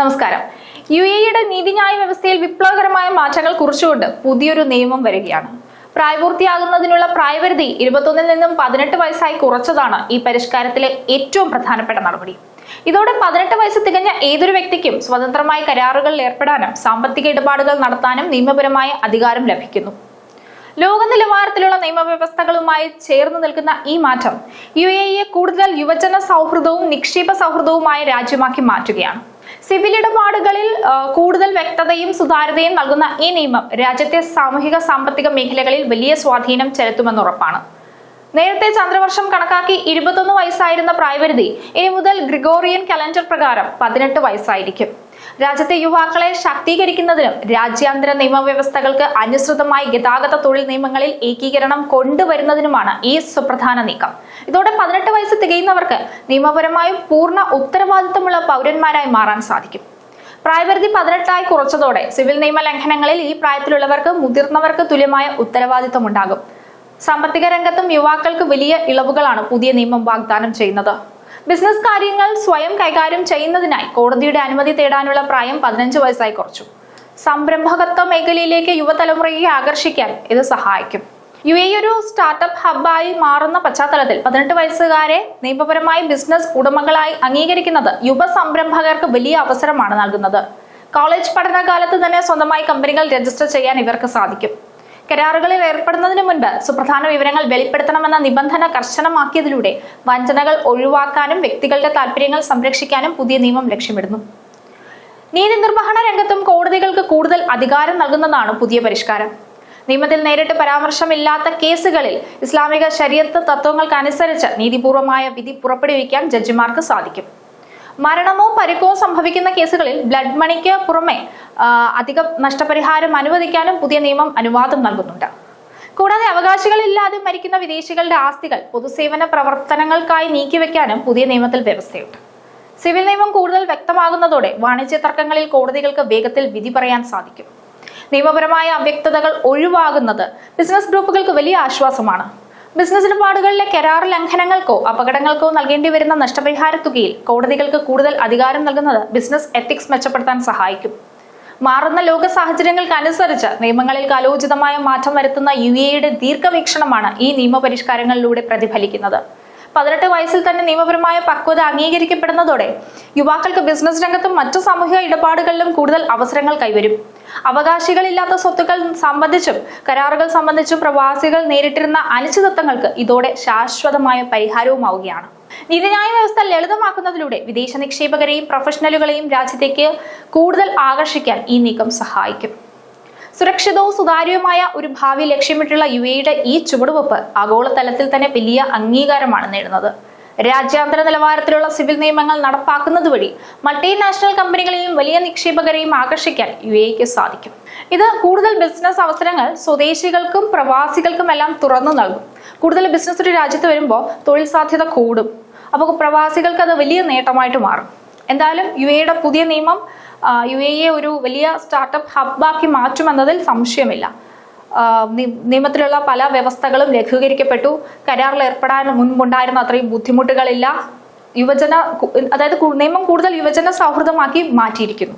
നമസ്കാരം. യു എയുടെ നീതിന്യായ വ്യവസ്ഥയിൽ വിപ്ലവകരമായ മാറ്റങ്ങൾ കുറിച്ചുകൊണ്ട് പുതിയൊരു നിയമം വരികയാണ്. പ്രായപൂർത്തിയാകുന്നതിനുള്ള പ്രായപരിധി ഇരുപത്തൊന്നിൽ നിന്നും പതിനെട്ട് വയസ്സായി കുറച്ചതാണ് ഈ പരിഷ്കാരത്തിലെ ഏറ്റവും പ്രധാനപ്പെട്ട നടപടി. ഇതോടെ പതിനെട്ട് വയസ്സ് തികഞ്ഞ ഏതൊരു വ്യക്തിക്കും സ്വതന്ത്രമായി കരാറുകളിൽ ഏർപ്പെടാനും സാമ്പത്തിക ഇടപാടുകൾ നടത്താനും നിയമപരമായ അധികാരം ലഭിക്കുന്നു. ലോക നിലവാരത്തിലുള്ള നിയമവ്യവസ്ഥകളുമായി ചേർന്ന് നിൽക്കുന്ന ഈ മാറ്റം യു എ കൂടുതൽ യുവജന സൗഹൃദവും നിക്ഷേപ സൗഹൃദവുമായ രാജ്യമാക്കി മാറ്റുകയാണ്. സിവിൽ ഇടപാടുകളിൽ കൂടുതൽ വ്യക്തതയും സുതാര്യതയും നൽകുന്ന ഈ നിയമം രാജ്യത്തെ സാമൂഹിക സാമ്പത്തിക മേഖലകളിൽ വലിയ സ്വാധീനം ചെലുത്തുമെന്ന് ഉറപ്പാണ്. നേരത്തെ ചന്ദ്രവർഷം കണക്കാക്കി ഇരുപത്തൊന്ന് വയസ്സായിരുന്ന പ്രായപരിധി ഇനി മുതൽ ഗ്രിഗോറിയൻ കലണ്ടർ പ്രകാരം പതിനെട്ട് വയസ്സായിരിക്കും. രാജ്യത്തെ യുവാക്കളെ ശാക്തീകരിക്കുന്നതിനും രാജ്യാന്തര നിയമവ്യവസ്ഥകൾക്ക് അനുസൃതമായി ഗതാഗത തൊഴിൽ നിയമങ്ങളിൽ ഏകീകരണം കൊണ്ടുവരുന്നതിനുമാണ് ഈ സുപ്രധാന നീക്കം. ഇതോടെ പതിനെട്ട് വയസ്സ് തികയുന്നവർക്ക് നിയമപരമായും പൂർണ ഉത്തരവാദിത്തമുള്ള പൗരന്മാരായി മാറാൻ സാധിക്കും. പ്രായപരിധി പതിനെട്ടായി കുറച്ചതോടെ സിവിൽ നിയമ ലംഘനങ്ങളിൽ ഈ പ്രായത്തിലുള്ളവർക്ക് മുതിർന്നവർക്ക് തുല്യമായ ഉത്തരവാദിത്തം ഉണ്ടാകും സാമ്പത്തിക രംഗത്തും യുവാക്കൾക്ക് വലിയ ഇളവുകളാണ് പുതിയ നിയമം വാഗ്ദാനം ചെയ്യുന്നത്. ബിസിനസ് കാര്യങ്ങൾ സ്വയം കൈകാര്യം ചെയ്യുന്നതിനായി കോടതിയുടെ അനുമതി തേടാനുള്ള പ്രായം പതിനഞ്ച് വയസ്സായി കുറച്ചു. സംരംഭകത്വ മേഖലയിലേക്ക് യുവതലമുറയെ ആകർഷിക്കാൻ ഇത് സഹായിക്കും. യു എ ഒരു സ്റ്റാർട്ടപ്പ് ഹബ്ബായി മാറുന്ന പശ്ചാത്തലത്തിൽ പതിനെട്ട് വയസ്സുകാരെ നിയമപരമായി ബിസിനസ് ഉടമകളായി അംഗീകരിക്കുന്നത് യുവ സംരംഭകർക്ക് വലിയ അവസരമാണ് നൽകുന്നത്. കോളേജ് പഠനകാലത്ത് തന്നെ സ്വന്തമായി കമ്പനികൾ രജിസ്റ്റർ ചെയ്യാൻ ഇവർക്ക് സാധിക്കും. കരാറുകളിൽ ഏർപ്പെടുന്നതിന് മുൻപ് സുപ്രധാന വിവരങ്ങൾ വെളിപ്പെടുത്തണമെന്ന നിബന്ധന കർശനമാക്കിയതിലൂടെ വഞ്ചനകൾ ഒഴിവാക്കാനും വ്യക്തികളുടെ താല്പര്യങ്ങൾ സംരക്ഷിക്കാനും പുതിയ നിയമം ലക്ഷ്യമിടുന്നു. നീതി നിർവഹണ രംഗത്തും കോടതികൾക്ക് കൂടുതൽ അധികാരം നൽകുന്നതാണ് പുതിയ പരിഷ്കാരം. നിയമത്തിൽ നേരിട്ട് പരാമർശമില്ലാത്ത കേസുകളിൽ ഇസ്ലാമിക ശരീരത്ത് തത്വങ്ങൾക്കനുസരിച്ച് നീതിപൂർവമായ വിധി പുറപ്പെടുവിക്കാൻ ജഡ്ജിമാർക്ക് സാധിക്കും. മരണമോ പരിക്കോ സംഭവിക്കുന്ന കേസുകളിൽ ബ്ലഡ് മണിക്ക് പുറമെ അധിക നഷ്ടപരിഹാരം അനുവദിക്കാനും പുതിയ നിയമം അനുവാദം നൽകുന്നുണ്ട്. കൂടാതെ അവകാശികളില്ലാതെ മരിക്കുന്ന വിദേശികളുടെ ആസ്തികൾ പൊതുസേവന പ്രവർത്തനങ്ങൾക്കായി നീക്കിവെക്കാനും പുതിയ നിയമത്തിൽ വ്യവസ്ഥയുണ്ട്. സിവിൽ നിയമം കൂടുതൽ വ്യക്തമാകുന്നതോടെ വാണിജ്യ തർക്കങ്ങളിൽ കോടതികൾക്ക് വേഗത്തിൽ വിധി പറയാൻ സാധിക്കും. നിയമപരമായ അവ്യക്തതകൾ ഒഴിവാകുന്നത് ബിസിനസ് ഗ്രൂപ്പുകൾക്ക് വലിയ ആശ്വാസമാണ്. ബിസിനസ് ഇടപാടുകളിലെ കരാർ ലംഘനങ്ങൾക്കോ അപകടങ്ങൾക്കോ നൽകേണ്ടി വരുന്ന നഷ്ടപരിഹാര തുകയിൽ കോടതികൾക്ക് കൂടുതൽ അധികാരം നൽകുന്നത് ബിസിനസ് എത്തിക്സ് മെച്ചപ്പെടുത്താൻ സഹായിക്കും. മാറുന്ന ലോക സാഹചര്യങ്ങൾക്ക് അനുസരിച്ച് നിയമങ്ങളിൽ കാലോചിതമായ മാറ്റം വരുത്തുന്ന യു എയുടെ ദീർഘവീക്ഷണമാണ് ഈ നിയമപരിഷ്കാരങ്ങളിലൂടെ പ്രതിഫലിക്കുന്നത്. പതിനെട്ട് വയസ്സിൽ തന്നെ നിയമപരമായ പക്വത അംഗീകരിക്കപ്പെടുന്നതോടെ യുവാക്കൾക്ക് ബിസിനസ് രംഗത്തും മറ്റു സാമൂഹിക ഇടപാടുകളിലും കൂടുതൽ അവസരങ്ങൾ കൈവരും. അവകാശികളില്ലാത്ത സ്വത്തുക്കൾ സംബന്ധിച്ചും കരാറുകൾ സംബന്ധിച്ചും പ്രവാസികൾ നേരിട്ടിരുന്ന അനിശ്ചിതത്വങ്ങൾക്ക് ഇതോടെ ശാശ്വതമായ പരിഹാരവുമാവുകയാണ്. നീതിന്യായ വ്യവസ്ഥ ലളിതമാക്കുന്നതിലൂടെ വിദേശ നിക്ഷേപകരെയും പ്രൊഫഷണലുകളെയും രാജ്യത്തേക്ക് കൂടുതൽ ആകർഷിക്കാൻ ഈ നീക്കം സഹായിക്കും. സുരക്ഷിതവും സുതാര്യവുമായ ഒരു ഭാവി ലക്ഷ്യമിട്ടുള്ള യു എയുടെ ഈ ചുവടുവെപ്പ് ആഗോളതലത്തിൽ തന്നെ വലിയ അംഗീകാരമാണ് നേടുന്നത്. രാജ്യാന്തര നിലവാരത്തിലുള്ള സിവിൽ നിയമങ്ങൾ നടപ്പാക്കുന്നത് വഴി മൾട്ടിനാഷണൽ കമ്പനികളെയും വലിയ നിക്ഷേപകരെയും ആകർഷിക്കാൻ യു എക്ക് സാധിക്കും. ഇത് കൂടുതൽ ബിസിനസ് അവസരങ്ങൾ സ്വദേശികൾക്കും പ്രവാസികൾക്കും എല്ലാം തുറന്നു നൽകും. കൂടുതൽ ബിസിനസ് ഒരു രാജ്യത്ത് വരുമ്പോൾ തൊഴിൽ സാധ്യത കൂടും. അപ്പോൾ പ്രവാസികൾക്ക് അത് വലിയ നേട്ടമായിട്ട് മാറും. എന്തായാലും യു എയുടെ പുതിയ നിയമം യു എയെ ഒരു വലിയ സ്റ്റാർട്ടപ്പ് ഹബ്ബാക്കി മാറ്റുമെന്നതിൽ സംശയമില്ല. നിയമത്തിലുള്ള പല വ്യവസ്ഥകളും ലഘൂകരിക്കപ്പെട്ടു. കരാറിൽ ഏർപ്പെടാൻ മുൻപുണ്ടായിരുന്ന അത്രയും ബുദ്ധിമുട്ടുകളില്ല. യുവജന അതായത് നിയമം കൂടുതൽ യുവജന സൗഹൃദമാക്കി മാറ്റിയിരിക്കുന്നു.